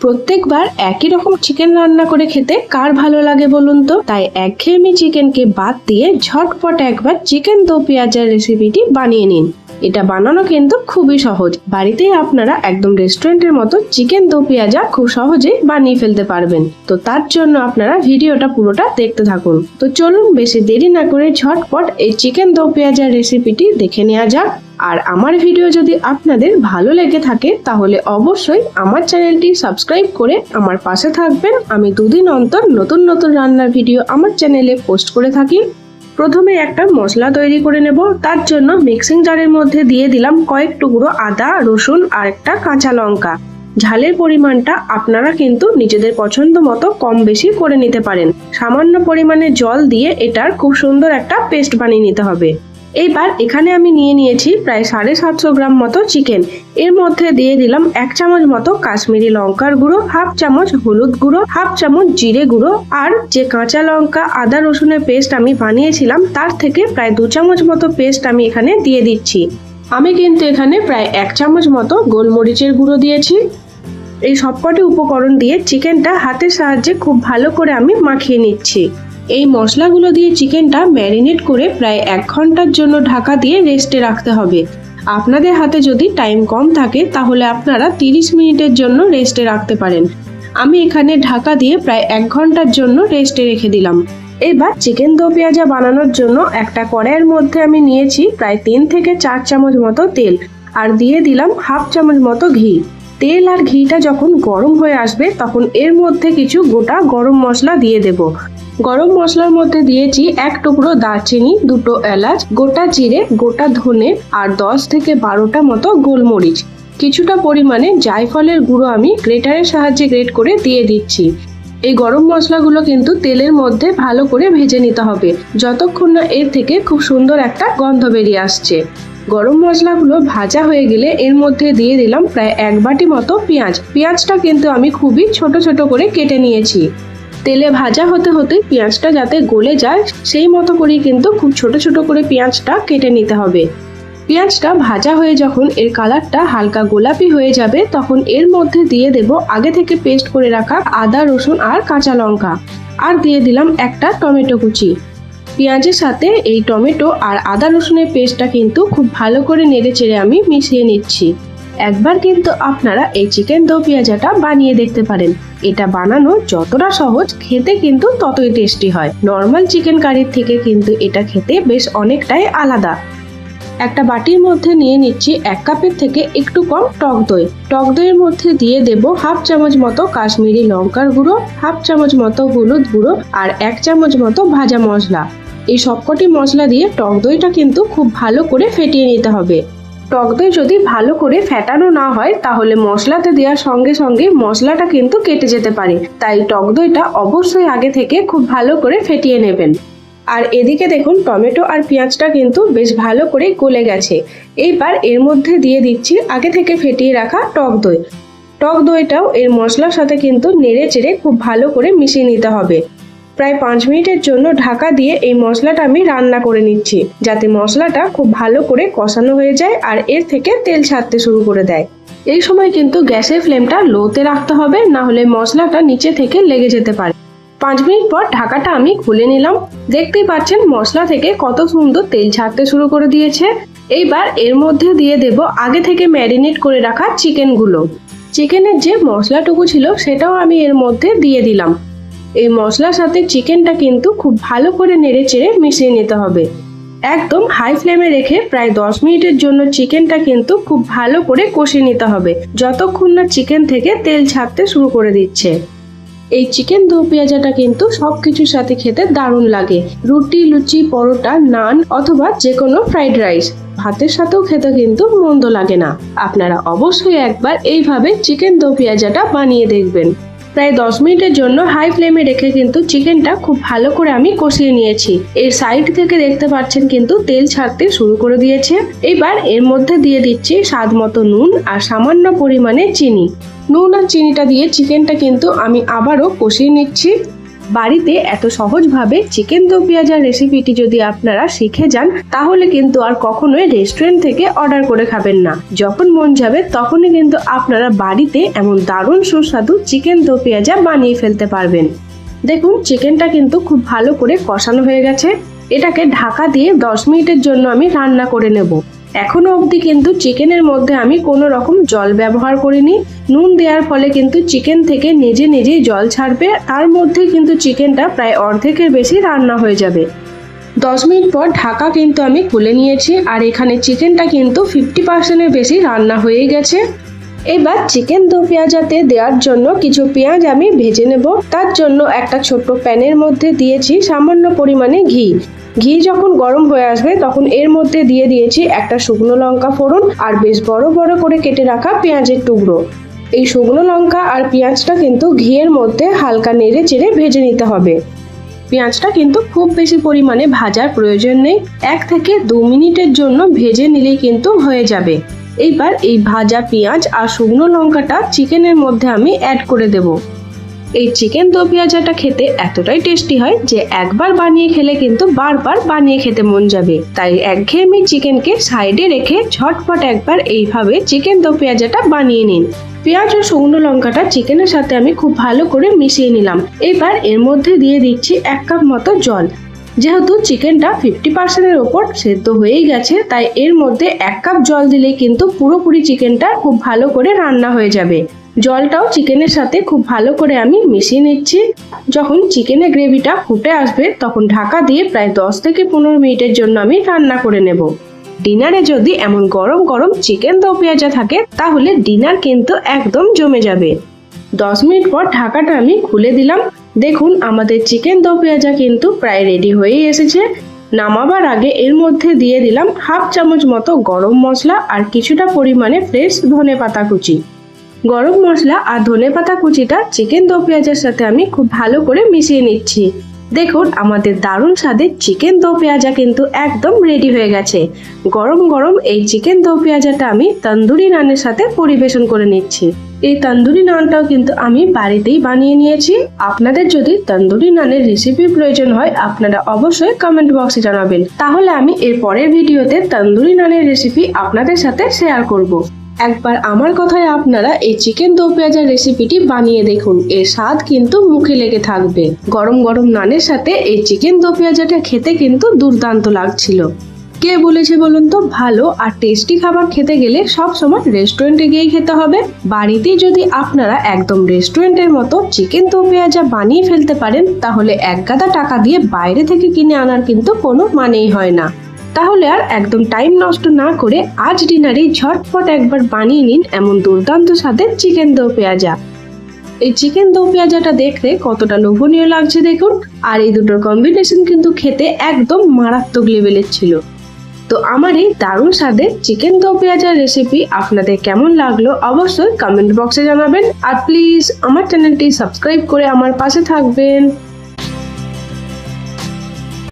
প্রত্যেকবার একই রকম চিকেন রান্না করে খেতে কার ভালো লাগে বলুন তো? তাই একঘেয়েমি চিকেনকে বাদ দিয়ে ঝটপট একবার চিকেন দো পেঁয়াজের রেসিপিটি বানিয়ে নিন। এটা বানানো কিন্তু খুবই সহজ। বাড়িতেই আপনারা একদম রেস্টুরেন্টের মতো চিকেন দো পেঁয়াজা খুব সহজেই বানিয়ে ফেলতে পারবেন। তো তার জন্য আপনারা ভিডিওটা পুরোটা দেখতে থাকুন। তো চলুন, বেশি দেরি না করে ঝটপট এই চিকেন দো পেঁয়াজার রেসিপিটি দেখে নেওয়া যাক। আর আমার ভিডিও যদি আপনাদের ভালো লেগে থাকে, তাহলে অবশ্যই আমার চ্যানেলটি সাবস্ক্রাইব করে আমার পাশে থাকবেন। আমি দুদিন অন্তর নতুন নতুন রান্নার ভিডিও আমার চ্যানেলে পোস্ট করে থাকি। প্রথমে একটা মশলা তৈরি করে নেব। তার জন্য মিক্সিং জারের মধ্যে দিয়ে দিলাম কয়েক টুকরো আদা, রসুন আর একটা কাঁচা লঙ্কা। ঝালের পরিমাণটা আপনারা কিন্তু নিজেদের পছন্দ মতো কম বেশি করে নিতে পারেন। সামান্য পরিমাণে জল দিয়ে এটার খুব সুন্দর একটা পেস্ট বানিয়ে নিতে হবে। এইবার এখানে আমি নিয়ে নিয়েছি প্রায় সাড়ে সাতশো গ্রাম মতো চিকেন। এর মধ্যে দিয়ে দিলাম এক চামচ মতো কাশ্মীরি লঙ্কার গুঁড়ো, হাফ চামচ হলুদ গুঁড়ো, হাফ চামচ জিরে গুঁড়ো আর যে কাঁচা লঙ্কা, আদা, রসুনের পেস্ট আমি বানিয়েছিলাম তার থেকে প্রায় দু চামচ মতো পেস্ট আমি এখানে দিয়ে দিচ্ছি। আমি কিন্তু এখানে প্রায় এক চামচ মতো গোলমরিচের গুঁড়ো দিয়েছি। এই সবকটি উপকরণ দিয়ে চিকেনটা হাতের সাহায্যে খুব ভালো করে আমি মাখিয়ে নিচ্ছি। এই মশলাগুলো দিয়ে চিকেনটা ম্যারিনেট করে প্রায় এক ঘণ্টার জন্য ঢাকা দিয়ে রেস্টে রাখতে হবে। আপনাদের হাতে যদি টাইম কম থাকে, তাহলে আপনারা তিরিশ মিনিটের জন্য রেস্টে রাখতে পারেন। আমি এখানে ঢাকা দিয়ে প্রায় এক ঘণ্টার জন্য রেস্টে রেখে দিলাম। এবার চিকেন দো পেঁয়াজা বানানোর জন্য একটা কড়াইয়ের মধ্যে আমি নিয়েছি প্রায় তিন থেকে চার চামচ মতো তেল, আর দিয়ে দিলাম হাফ চামচ মতো ঘি। তেল আর ঘিটা যখন গরম হয়ে আসবে, তখন এর মধ্যে কিছু গোটা গরম মশলা দিয়ে দেব। গরম মশলার মধ্যে দিয়েছি এক টুকরো দারচিনি, দুটো এলাচ, গোটা জিরে, গোটা ধনে আর দশ থেকে বারোটা মতো গোলমরিচ। কিছুটা পরিমাণে জায়ফলের গুঁড়ো আমি গ্রেটারের সাহায্যে গ্রেট করে দিয়ে দিচ্ছি। এই গরম মশলাগুলো কিন্তু তেলের মধ্যে ভালো করে ভেজে নিতে হবে, যতক্ষণ না এর থেকে খুব সুন্দর একটা গন্ধ বেরিয়ে আসছে। গরম মশলাগুলো ভাজা হয়ে গেলে এর মধ্যে দিয়ে দিলাম প্রায় এক বাটি মতো পেঁয়াজ। পেঁয়াজটা কিন্তু আমি খুবই ছোট ছোট করে কেটে নিয়েছি। তেলে ভাজা হতে হতে পেঁয়াজটা যাতে গলে যায়, সেই মতো করেই কিন্তু খুব ছোট ছোট করে পেঁয়াজটা কেটে নিতে হবে। পেঁয়াজটা ভাজা হয়ে যখন এর কালারটা হালকা গোলাপি হয়ে যাবে, তখন এর মধ্যে দিয়ে দেব আগে থেকে পেস্ট করে রাখা আদা, রসুন আর কাঁচা লঙ্কা। আর দিয়ে দিলাম একটা টমেটো কুচি। পেঁয়াজের সাথে এই টমেটো আর আদা রসুনের পেস্টটা কিন্তু খুব ভালো করে নেড়ে চেড়ে আমি মিশিয়ে নিচ্ছি। একবার কিন্তু আপনারা এই চিকেন দো পেঁয়াজাটা বানিয়ে দেখতে পারেন। এটা বানানো যতটা সহজ, খেতে কিন্তু ততই টেস্টি হয়। নর্মাল চিকেন কারির থেকে কিন্তু এটা খেতে বেশ অনেকটাই আলাদা। একটা বাটির মধ্যে নিয়ে নিচ্ছি এক কাপের থেকে একটু কম টক দই। টক দইয়ের মধ্যে দিয়ে দেব হাফ চামচ মতো কাশ্মীরি লঙ্কার গুঁড়ো, হাফ চামচ মতো হলুদ গুঁড়ো আর এক চামচ মতো ভাজা মশলা। এই সবকটি মশলা দিয়ে টক দইটা কিন্তু খুব ভালো করে ফেটিয়ে নিতে হবে। টক দই যদি ভালো করে ফেটানো না হয়, তাহলে মশলাতে দেওয়ার সঙ্গে সঙ্গে মশলাটা কিন্তু কেটে যেতে পারে। তাই টক দইটা অবশ্যই আগে থেকে খুব ভালো করে ফেটিয়ে নেবেন। আর এদিকে দেখুন, টমেটো আর পেঁয়াজটা কিন্তু বেশ ভালো করে গলে গেছে। এইবার এর মধ্যে দিয়ে দিচ্ছি আগে থেকে ফেটিয়ে রাখা টক দই। টক দইটাও এর মশলার সাথে কিন্তু নেড়ে চেড়ে খুব ভালো করে মিশিয়ে নিতে হবে। প্রায় পাঁচ মিনিটের জন্য ঢাকা দিয়ে এই মশলাটা আমি রান্না করে নিচ্ছি, যাতে মশলাটা খুব ভালো করে কষানো হয়ে যায় আর এর থেকে তেল ছাড়তে শুরু করে দেয়। এই সময় কিন্তু গ্যাসের ফ্লেমটা লোতে রাখতে হবে, না হলে মশলাটা নিচে থেকে লেগে যেতে পারে। পাঁচ মিনিট পর ঢাকাটা আমি খুলে নিলাম। দেখতেই পাচ্ছেন মশলা থেকে কত সুন্দর তেল ছাড়তে শুরু করে দিয়েছে। এইবার এর মধ্যে দিয়ে দেব আগে থেকে ম্যারিনেট করে রাখা চিকেনগুলো। চিকেনের যে মশলাটুকু ছিল সেটাও আমি এর মধ্যে দিয়ে দিলাম। এই মশলার সাথে চিকেনটা কিন্তু খুব ভালো করে নেড়ে চেড়ে মিশিয়ে নিতে হবে। একদম হাই ফ্লেমে রেখে প্রায় দশ মিনিটের জন্য চিকেনটা কিন্তু খুব ভালো করে কষিয়ে নিতে হবে। যতক্ষণ না চিকেন থেকে তেল ছাড়তে শুরু করে দিচ্ছে। এই চিকেন দো পেঁয়াজাটা কিন্তু সব কিছুর সাথে খেতে দারুণ লাগে। রুটি, লুচি, পরোটা, নান অথবা যে কোনো ফ্রাইড রাইস ভাতের সাথেও খেতে কিন্তু মন্দ লাগে না। আপনারা অবশ্যই একবার এইভাবে চিকেন দো পেঁয়াজাটা বানিয়ে দেখবেন। প্রায় দশ মিনিটের জন্য হাই ফ্লেমে রেখে কিন্তু চিকেনটা খুব ভালো করে আমি কষিয়ে নিয়েছি। এর সাইড থেকে দেখতে পাচ্ছেন কিন্তু তেল ছাড়তে শুরু করে দিয়েছে। এবার এর মধ্যে দিয়ে দিচ্ছি স্বাদ মতো নুন আর সামান্য পরিমাণে চিনি। নুন আর চিনিটা দিয়ে চিকেনটা কিন্তু আমি আবারও কষিয়ে নিচ্ছি। বাড়িতে এত সহজভাবে চিকেন দো পেঁয়াজার রেসিপিটি যদি আপনারা শিখে যান, তাহলে কিন্তু আর কখনোই রেস্টুরেন্ট থেকে অর্ডার করে খাবেন না। যখন মন যাবে, তখনই কিন্তু আপনারা বাড়িতে এমন দারুণ সুস্বাদু চিকেন দো পেঁয়াজা বানিয়ে ফেলতে পারবেন। দেখুন চিকেনটা কিন্তু খুব ভালো করে কষানো হয়ে গেছে। এটাকে ঢাকা দিয়ে দশ মিনিটের জন্য আমি রান্না করে নেব। এখনও অবধি কিন্তু চিকেনের মধ্যে আমি কোনো রকম জল ব্যবহার করিনি। নুন দেওয়ার ফলে কিন্তু চিকেন থেকে নিজে নিজেই জল ছাড়বে। তার মধ্যে কিন্তু চিকেনটা প্রায় অর্ধেকের বেশি রান্না হয়ে যাবে। দশ মিনিট পর ঢাকা কিন্তু আমি খুলে নিয়েছি আর এখানে চিকেনটা কিন্তু ফিফটি পার্সেন্টের বেশি রান্না হয়ে গেছে। এবার চিকেন দো পেঁয়াজাতে দেওয়ার জন্য কিছু পেঁয়াজ আমি ভেজে নেব। তার জন্য একটা ছোট্ট প্যানের মধ্যে দিয়েছি সামান্য পরিমাণে ঘি। ঘি যখন গরম হয়ে আসবে, তখন এর মধ্যে দিয়ে দিয়েছি একটা শুকনো লঙ্কা ফোড়ন আর বেশ বড় বড় করে কেটে রাখা পেঁয়াজের টুকরো। এই শুকনো লঙ্কা আর পেঁয়াজটা কিন্তু ঘিয়ের মধ্যে হালকা নেড়ে চেড়ে ভেজে নিতে হবে। পেঁয়াজটা কিন্তু খুব বেশি পরিমাণে ভাজার প্রয়োজন নেই। এক থেকে দু মিনিটের জন্য ভেজে নিলেই কিন্তু হয়ে যাবে। এইবার এই ভাজা পেঁয়াজ আর শুকনো লঙ্কাটা চিকেনের মধ্যে আমি অ্যাড করে দেব। এই চিকেন দো পেঁয়াজাটা খেতে এতটাই টেস্টি হয় যে একবার বানিয়ে খেলে কিন্তু বারবার বানিয়ে খেতে মন যাবে। তাই একঘেয়েমি চিকেনকে সাইডে রেখে ঝটপট একবার এইভাবে চিকেন দো পেঁয়াজাটা বানিয়ে নিন। পেঁয়াজ ও শুকনো লঙ্কাটা চিকেনের সাথে আমি খুব ভালো করে মিশিয়ে নিলাম। এবার এর মধ্যে দিয়ে দিচ্ছি এক কাপ মতো জল। যেহেতু চিকেনটা ফিফটি পার্সেন্টের ওপর সেদ্ধ হয়েই গেছে, তাই এর মধ্যে এক কাপ জল দিলে কিন্তু পুরোপুরি চিকেনটা খুব ভালো করে রান্না হয়ে যাবে। জলটাও চিকেনের সাথে খুব ভালো করে আমি মিশিয়ে নিচ্ছি। যখন চিকেনের গ্রেভিটা ফুটে আসবে, তখন ঢাকা দিয়ে প্রায় দশ থেকে পনেরো মিনিটের জন্য আমি রান্না করে নেব। ডিনারে যদি এমন গরম গরম চিকেন দো পেঁয়াজা থাকে, তাহলে ডিনার কিন্তু একদম জমে যাবে। দশ মিনিট পর ঢাকাটা আমি খুলে দিলাম। দেখুন, আমাদের চিকেন দো পেঁয়াজা কিন্তু প্রায় রেডি হয়েই এসেছে। নামাবার আগে এর মধ্যে দিয়ে দিলাম হাফ চামচ মতো গরম মশলা আর কিছুটা পরিমাণে ফ্রেশ ধনে পাতা কুচি। গরম মশলা আর ধনে পাতা কুচিটা চিকেন দো পেঁয়াজের সাথে আমি খুব ভালো করে মিশিয়ে নিচ্ছি। দেখুন, আমাদের দারুণ স্বাদের চিকেন দো পেঁয়াজা কিন্তু একদম রেডি হয়ে গেছে। গরম গরম এই চিকেন দো পেঁয়াজাটা আমি তন্দুরি নানের সাথে পরিবেশন করে নিচ্ছি। এই তন্দুরি নানটাও কিন্তু আমি বাড়িতেই বানিয়ে নিয়েছি। আপনাদের যদি তন্দুরি নানের রেসিপি প্রয়োজন হয়, আপনারা অবশ্যই কমেন্ট বক্সে জানাবেন। তাহলে আমি এর পরের ভিডিওতে তন্দুরি নানের রেসিপি আপনাদের সাথে শেয়ার করব। একবার আমার কথায় আপনারা এই চিকেন দো পেঁয়াজার রেসিপিটি বানিয়ে দেখুন। এর স্বাদ কিন্তু মুখে লেগে থাকবে। গরম গরম নানের সাথে এই চিকেন দো পেঁয়াজাটা খেতে কিন্তু দুর্দান্ত লাগছিল। কে বলেছে বলুন তো? ভালো আর টেস্টি খাবার খেতে গেলে সব সময় রেস্টুরেন্টে গিয়েই খেতে হবে। বাড়িতেই যদি আপনারা একদম রেস্টুরেন্টের মতো চিকেন দো পেঁয়াজা বানিয়ে ফেলতে পারেন, তাহলে এক গাদা টাকা দিয়ে বাইরে থেকে কিনে আনার কিন্তু কোনো মানেই হয় না। তাহলে আর একদম টাইম নষ্ট না করে আজ ডিনারে ঝটপট একবার বানিয়ে নিন এমন দুর্দান্ত স্বাদের চিকেন দো পেঁয়াজা। এই চিকেন দো পেঁয়াজাটা দেখতে কতটা লোভনীয় লাগছে দেখুন, আর এই দুটোর কম্বিনেশন কিন্তু খেতে একদম মারাত্মক লেভেলের ছিল। তো আমার এই দারুণ স্বাদের চিকেন দো পেঁয়াজার রেসিপি আপনাদের কেমন লাগল অবশ্যই কমেন্ট বক্সে জানাবেন। আর প্লিজ আমার চ্যানেলটি সাবস্ক্রাইব করে আমার পাশে থাকবেন।